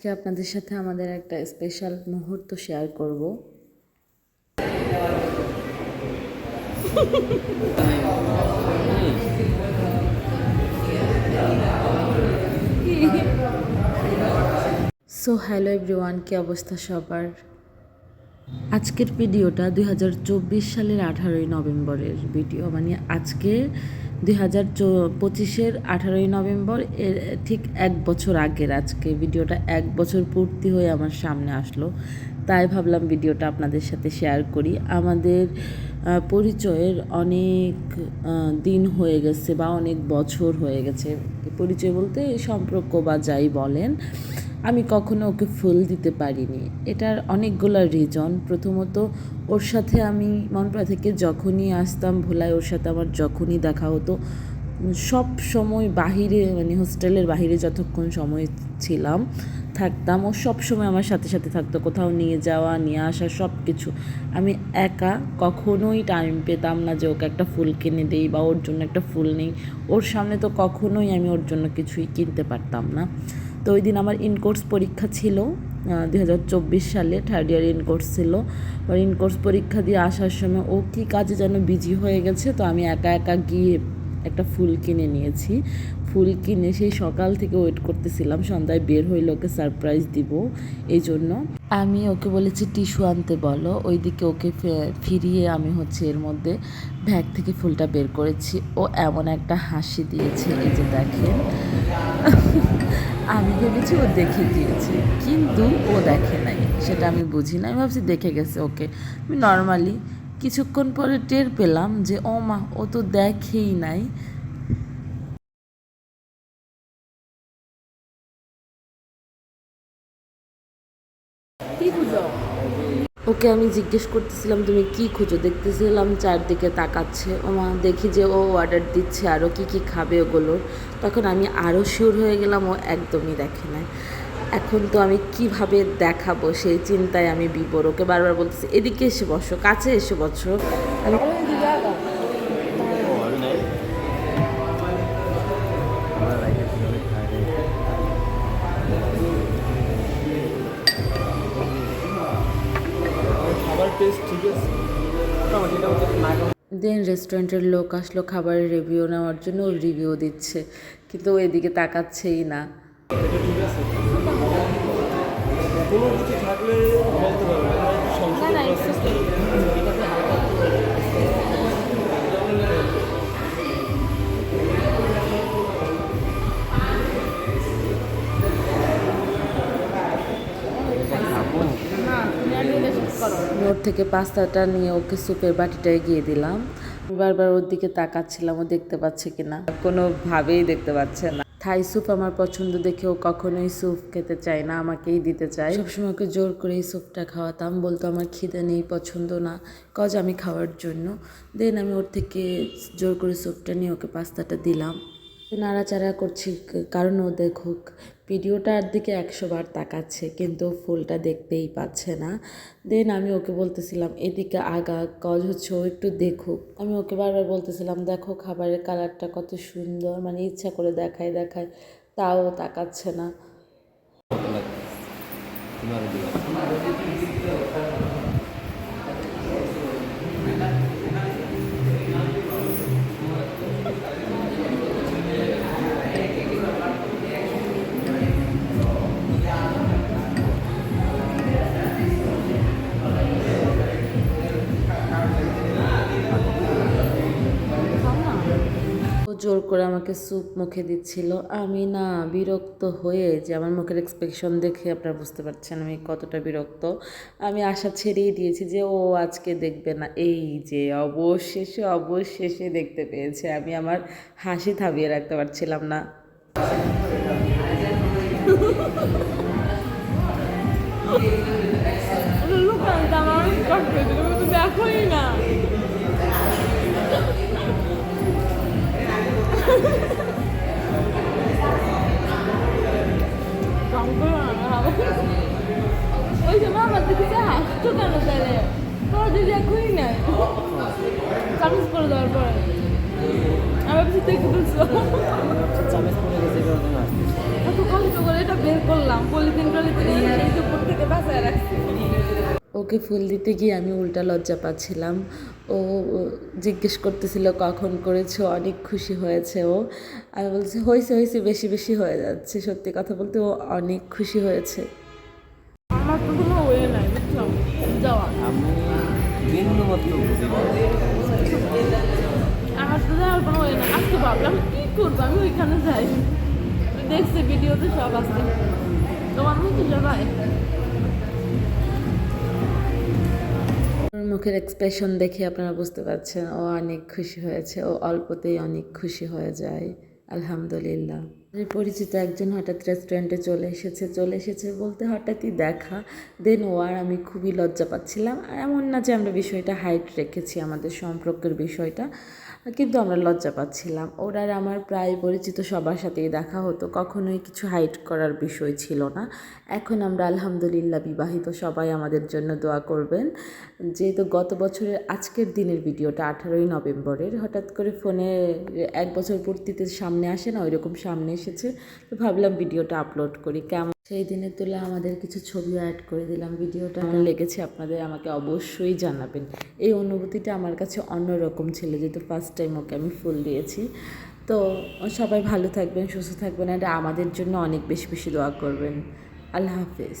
আজকে আপনাদের সাথে আমাদের একটা স্পেশাল মুহূর্ত শেয়ার করব। সো হ্যালো এভরিওয়ান কি অবস্থা সবার? আজকের ভিডিওটা দুই হাজার চব্বিশ সালের আঠারোই নভেম্বরের ভিডিও মানে আজকে দুই হাজার পঁচিশের আঠারোই নভেম্বর, এর ঠিক এক বছর আগের আজকে। ভিডিওটা এক বছর পূর্তি হয়ে আমার সামনে আসলো, তাই ভাবলাম ভিডিওটা আপনাদের সাথে শেয়ার করি। আমাদের পরিচয়ের অনেক দিন হয়ে গেছে বা অনেক বছর হয়ে গেছে। পরিচয় বলতে সম্পর্ক বা যাই বলেন আমি কখনো ওকে ফুল দিতে পারিনি। এটার অনেকগুলো রিজন প্রথমত, ওর সাথে আমি মনপা থেকে যখনই আসতাম, ভোলায় ওর সাথে আমার যখনই দেখা হতো, সব সময় বাহিরে মানে হোস্টেলের বাহিরে যতক্ষণ সময় ছিলাম, থাকতাম, ও সব সময় আমার সাথে সাথে থাকতো, কোথাও নিয়ে যাওয়া, নিয়ে আসা, সব কিছু। আমি একা কখনোই টাইম পেতাম না যে ওকে একটা ফুল কিনে দেই বা ওর জন্য একটা ফুল নেই। ওর সামনে তো কখনোই আমি ওর জন্য কিছুই কিনতে পারতাম না। তো ওই দিন আমার ইনকোর্স পরীক্ষা ছিল দু হাজার চব্বিশ সালে থার্ড ইয়ার ইনকোর্স ছিল। ইনকোর্স পরীক্ষা দিয়ে আসার সময় ও কী কাজে যেন বিজি হয়ে গেছে, তো আমি একা একা গিয়ে একটা ফুল কিনে নিয়েছি। ফুল কিনে সেই সকাল থেকে ওয়েট করতেছিলাম, সন্ধ্যায় বের হইলে ওকে সারপ্রাইজ দিব এই জন্য আমি ওকে বলেছি, টিস্যু আনতে বলো। ওইদিকে ওকে ফিরিয়ে আমি হচ্ছে এর মধ্যে ব্যাগ থেকে ফুলটা বের করেছি। ও এমন একটা হাসি দিয়েছে, এই যে দেখেন। আমি ভেবেছি ও দেখে দিয়েছে কিন্তু ও দেখে নাই। সেটা আমি বুঝি না আমি ভাবছি দেখে গেছে ওকে। আমি নর্মালি কিছুক্ষণ পরে টের পেলাম যে ও মা ও তো দেখেই নাই। ওকে আমি জিজ্ঞেস করতেছিলাম তুমি কি খুঁজো? দেখতেছিলাম চারদিকে তাকাচ্ছে। ও মা দেখি যে ও অর্ডার দিচ্ছে আরও কি কি খাবে ওগুলো তখন আমি আরও শিওর হয়ে গেলাম ও একদমই দেখে নাই। এখন তো আমি কীভাবে দেখাবো সেই চিন্তায় আমি বিবর ওকে বারবার বলতেছি, এদিকে এসে বসো, কাছে এসে বসো। দেন রেস্টুরেন্টের লোক আসলো খাবারের রিভিউ নেওয়ার জন্য রিভিউ দিচ্ছে, কিন্তু এদিকে তাকাচ্ছেই না। কোনো কিছু থাকলে বলতে পারবে সংশোধন ওর থেকে পাস্তাটা নিয়ে ওকে স্যুপের বাটিটায় গিয়ে দিলাম। বারবার ওর দিকে তাকাচ্ছিলাম ও দেখতে পাচ্ছে কিনা। কোনোভাবেই দেখতে পাচ্ছে না। থাই স্যুপ আমার পছন্দ দেখেও কখনোই স্যুপ খেতে চায় না, আমাকেই দিতে চায়। সবসময় ওকে জোর করে এই স্যুপটা খাওয়াতাম, বলতো আমার খিদে নেই, পছন্দ না, কজ আমি খাওয়ার জন্য। দেন আমি ওর থেকে জোর করে স্যুপটা নিয়ে ওকে পাস্তাটা দিলাম। নাড়াচাড়া করছি কারণ ও দেখুক ভিডিওটার দিকে একশো বার তাকাচ্ছে, কিন্তু ফুলটা দেখতেই পাচ্ছে না। দেন আমি ওকে বলতেছিলাম, এদিকে আগা কজ হচ্ছে, ও একটু দেখুক। আমি ওকে বারবার বলতেছিলাম, দেখো খাবারের কালারটা কত সুন্দর মানে ইচ্ছা করে দেখায় দেখায় তাও তাকাচ্ছে না। জোর করে আমাকে স্যুপ মুখে দিচ্ছিল। আমি না বিরক্ত হয়ে যে আমার মুখের এক্সপ্রেশন দেখে আপনারা বুঝতে পারছেন আমি কতটা বিরক্ত। আমি আশা ছেড়েই দিয়েছি যে ও আজকে দেখবে না। এই যে অবশেষে অবশেষে দেখতে পেয়েছে। আমি আমার হাসি থামিয়ে রাখতে পারছিলাম না। ওই যে মামার দিকে হাসছো কেন তাহলে তোর যদি দেখোই না চামিজ করে দেওয়ার পরে আমার কিছু দেখে তুলছো চামচ পড়ে গেছে এই করে এটা বের করলাম, পলিথিন টলিথিন এনে সেই থেকে বাঁচায় রাখছি। ওকে ফুল দিতে গিয়ে আমি উল্টা লজ্জা পাচ্ছিলাম। ও ও জিজ্ঞেস করতেছিল কখন করেছ? অনেক খুশি হয়েছে ও। আমি বলছি হয়েছে হয়েছে বেশি বেশি হয়ে যাচ্ছে। সত্যি কথা বলতে ও অনেক খুশি হয়েছে। আমার তো কোনো ওয়ে নাই যাওয়া। আমার তো যাওয়ার কোনো ওয়ে নাই। আজকে ভাবলাম কি করব? আমি ওইখানে যাই। দেখছি ভিডিওতে সব আছে। তোমার মতো সবাই ওর মুখের এক্সপ্রেশন দেখে আপনারা বুঝতে পারছেন, ও অনেক খুশি হয়েছে, ও অল্পতেই অনেক খুশি হয়ে যায়। আলহামদুলিল্লাহ। আমাদের পরিচিত একজন হঠাৎ রেস্টুরেন্টে চলে এসেছে চলে এসেছে বলতে হঠাৎই দেখা। দেন ও আর আমি খুবই লজ্জা পাচ্ছিলাম। আর এমন না যে আমরা বিষয়টা হাইট রেখেছি, আমাদের সম্পর্কের বিষয়টা, কিন্তু আমরা লজ্জা পাচ্ছিলাম। ওর আর আমার প্রায় পরিচিত সবার সাথেই দেখা হতো। কখনোই কিছু হাইট করার বিষয় ছিল না। এখন আমরা আলহামদুলিল্লাহ বিবাহিত, সবাই আমাদের জন্য দোয়া করবেন। যেহেতু গত বছরের আজকের দিনের ভিডিওটা আঠারোই নভেম্বরের, হঠাৎ করে ফোনে এক বছর পূর্তিতে সামনে আসে না, ওইরকম সামনে এসেছে। তো ভাবলাম ভিডিওটা আপলোড করি। কেমন? সেই দিনের তুলে আমাদের কিছু ছবি অ্যাড করে দিলাম ভিডিওটা। কেমন লেগেছে আপনাদের আমাকে অবশ্যই জানাবেন। এই অনুভূতিটা আমার কাছে অন্যরকম ছিল যেহেতু ফার্স্ট টাইম ওকে আমি ফুল দিয়েছি। তো সবাই ভালো থাকবেন, সুস্থ থাকবেন আর আমাদের জন্য অনেক বেশি বেশি দোয়া করবেন। আল্লাহ হাফিজ।